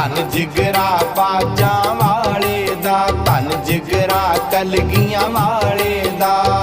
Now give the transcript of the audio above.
ਧਨ ਜਿਗਰਾ ਬਾਜਾਂ ਵਾਲੇ ਦਾ ਧਨ ਜਿਗਰਾ ਕਲਗੀਆਂ ਵਾਲੇ ਦਾ।